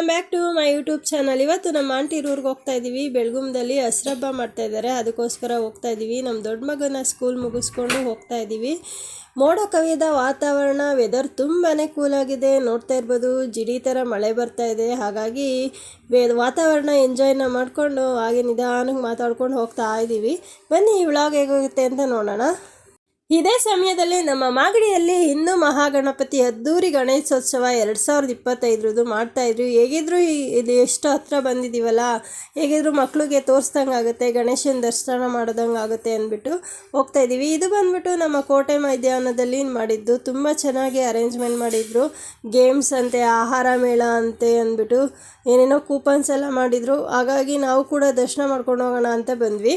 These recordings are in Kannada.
Welcome back to my YouTube channel ಇವತ್ತು ನಮ್ಮ ಆಂಟಿ ಊರಿಗೆ ಹೋಗ್ತಾ ಇದ್ದೀವಿ ಬೆಳಗುಮದಲ್ಲಿ ಹಸ್ರಬ್ಬ ಮಾಡ್ತಾ ಇದ್ದಾರೆ ಅದಕ್ಕೋಸ್ಕರ ಹೋಗ್ತಾ ಇದ್ದೀವಿ ನಮ್ಮ ದೊಡ್ಡ ಮಗನ ಸ್ಕೂಲ್ ಮುಗಿಸ್ಕೊಂಡು ಹೋಗ್ತಾ ಇದ್ದೀವಿ ಮೋಡ ಕವಿದ ವಾತಾವರಣ ವೆದರ್ ತುಂಬಾ ಕೂಲಾಗಿದೆ ನೋಡ್ತಾ ಇರ್ಬೋದು, ಜಿಡಿ ಥರ ಮಳೆ ಬರ್ತಾ ಇದೆ. ಹಾಗಾಗಿ, ವೇ ವಾತಾವರಣ ಎಂಜಾಯ್ನ ಮಾಡಿಕೊಂಡು, ಹಾಗೆ ನಿಧಾನಕ್ಕೆ ಮಾತಾಡ್ಕೊಂಡು ಹೋಗ್ತಾ ಇದ್ದೀವಿ ಬನ್ನಿ ಈ ವ್ಲಾಗ್ ಹೇಗೋಗುತ್ತೆ ಅಂತ ನೋಡೋಣ. ಇದೇ ಸಮಯದಲ್ಲಿ ನಮ್ಮ ಮಾಗಡಿಯಲ್ಲಿ ಹಿಂದೂ ಮಹಾಗಣಪತಿ ಅದ್ದೂರಿ ಗಣೇಶೋತ್ಸವ ಎರಡು ಸಾವಿರದ ಇಪ್ಪತ್ತೈದರದ್ದು ಮಾಡ್ತಾಯಿದ್ರು ಹೇಗಿದ್ರು ಇದು ಎಷ್ಟು ಹತ್ರ ಬಂದಿದ್ದೀವಲ್ಲ ಹೇಗಿದ್ರು ಮಕ್ಕಳಿಗೆ ತೋರಿಸ್ದಂಗೆ ಆಗುತ್ತೆ, ಗಣೇಶನ ದರ್ಶನ ಮಾಡೋದಂಗೆ ಆಗುತ್ತೆ ಅಂದ್ಬಿಟ್ಟು ಹೋಗ್ತಾ ಇದ್ದೀವಿ. ಇದು ಬಂದ್ಬಿಟ್ಟು ನಮ್ಮ ಕೋಟೆ ಮೈದಾನದಲ್ಲಿ ಮಾಡಿದ್ದು. ತುಂಬ ಚೆನ್ನಾಗಿ ಅರೇಂಜ್ಮೆಂಟ್ ಮಾಡಿದ್ರು. ಗೇಮ್ಸ್ ಅಂತೆ, ಆಹಾರ ಮೇಳ ಅಂತೆ ಅಂದ್ಬಿಟ್ಟು ಏನೇನೋ ಕೂಪನ್ಸ್ ಎಲ್ಲ ಮಾಡಿದರು. ಹಾಗಾಗಿ ನಾವು ಕೂಡ ದರ್ಶನ ಮಾಡ್ಕೊಂಡು ಹೋಗೋಣ ಅಂತ ಬಂದ್ವಿ.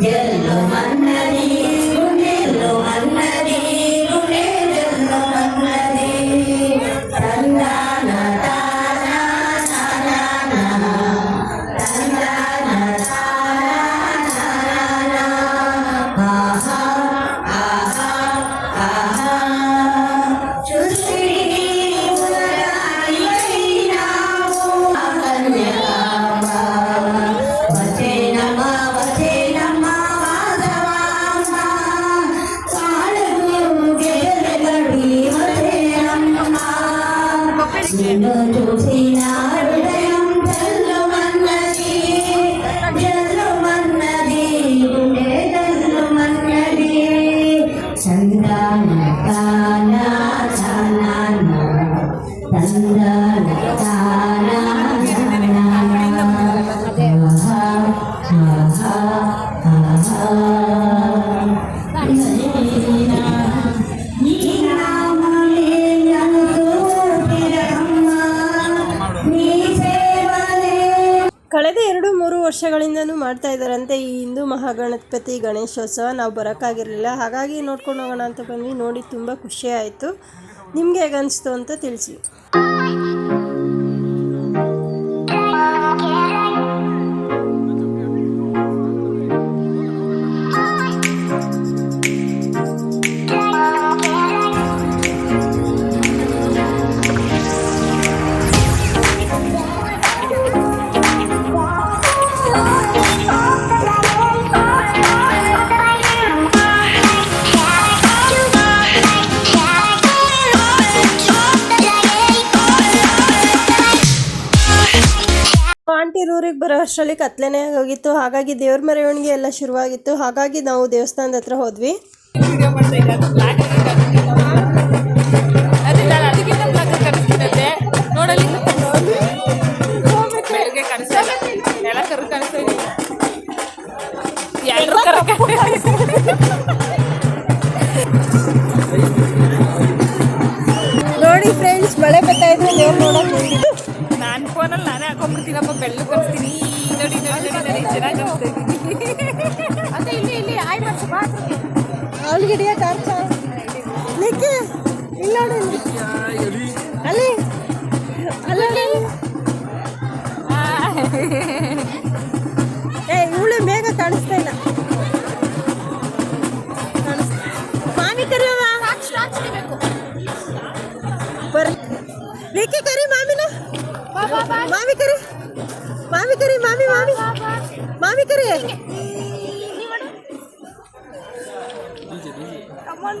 get in the. ವರ್ಷಗಳಿಂದನೂ ಮಾಡ್ತಾ ಇದ್ದಾರಂತೆ ಈ ಹಿಂದೂ ಮಹಾಗಣಪತಿ ಗಣೇಶೋತ್ಸವ. ನಾವು ಬರೋಕ್ಕಾಗಿರಲಿಲ್ಲ. ಹಾಗಾಗಿ ನೋಡ್ಕೊಂಡು ಹೋಗೋಣ ಅಂತ ಬಂದ್ವಿ. ನೋಡಿ, ತುಂಬ ಖುಷಿ ಆಯಿತು. ನಿಮಗೆ ಹೇಗೆ ಅನಿಸ್ತು ಅಂತ ತಿಳಿಸಿ. ಊರಿಗೆ ಬರೋ ಅಷ್ಟರಲ್ಲಿ ಕತ್ಲೆನೇ ಆಗೋಗಿತ್ತು ಹಾಗಾಗಿ ದೇವ್ರ ಮೆರವಣಿಗೆ ಎಲ್ಲ ಶುರುವಾಗಿತ್ತು. ಹಾಗಾಗಿ ನಾವು ದೇವಸ್ಥಾನದ ಹತ್ರ ಹೋದ್ವಿ. ನೋಡಿ ಫ್ರೆಂಡ್ಸ್ ಮಳೆ ಬರ್ತಾ ಇದ್ರೆ ದೇವ್ರು ನೋಡೋಕೆ. ನಾನು ಫೋನಲ್ಲಿ ನಾನೇ ಹಾಕೊಂಡ್ಬಿಡ್ತೀನಪ್ಪ. ಬೆಳ್ಳು ಅದೇ ಇಲ್ಲಿ ಇಲ್ಲಿ ಆಯ್ ಮಾಡ್ಸಿ ಇಲ್ಲ ನೋಡಿ ಅಲ್ಲಿ. ಅಲ್ಲಿ. ಏ ಇವಳು ಬೇಗ ಕಾಣಿಸ್ತಾ ಇಲ್ಲ. ಮಾಮಿ ಕರಿಯವ ಬರ ಬೇಕೆ ಕರಿ ಮಾಮಿನ. ಮಾಮಿ ಕರಿ. करे मामी मामी। मामी करे। कमल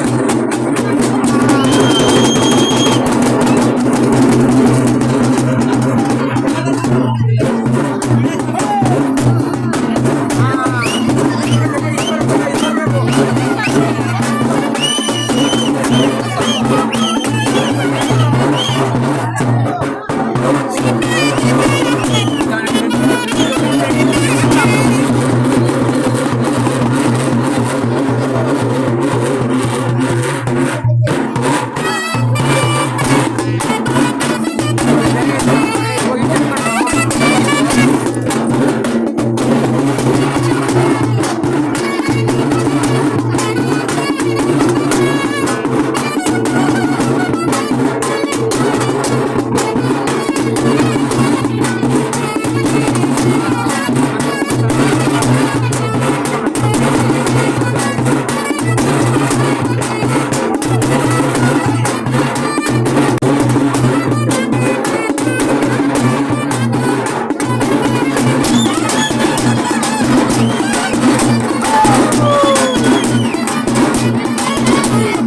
ಮಾಮಿ ಮಾಮಿ ಮಾಮಿ ಕರಿ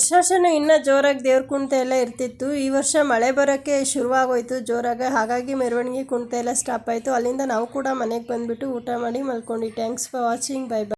ವರ್ಷಾಶನ ಇನ್ನ ಜೋರಾಗಿ ದೇವ್ರ ಕುಣಿತ ಎಲ್ಲ ಇರ್ತಿತ್ತು. ಈ ವರ್ಷ ಮಳೆ ಬರೋಕ್ಕೆ ಶುರುವಾಗೋಯ್ತು ಜೋರಾಗ. ಹಾಗಾಗಿ ಮೆರವಣಿಗೆ ಕುಣಿತ ಎಲ್ಲ ಸ್ಟಾಪ್ ಆಯಿತು. ಅಲ್ಲಿಂದ ನಾವು ಕೂಡ ಮನೆಗೆ ಬಂದುಬಿಟ್ಟು ಊಟ ಮಾಡಿ ಮಲ್ಕೊಂಡು thanks for watching bye bye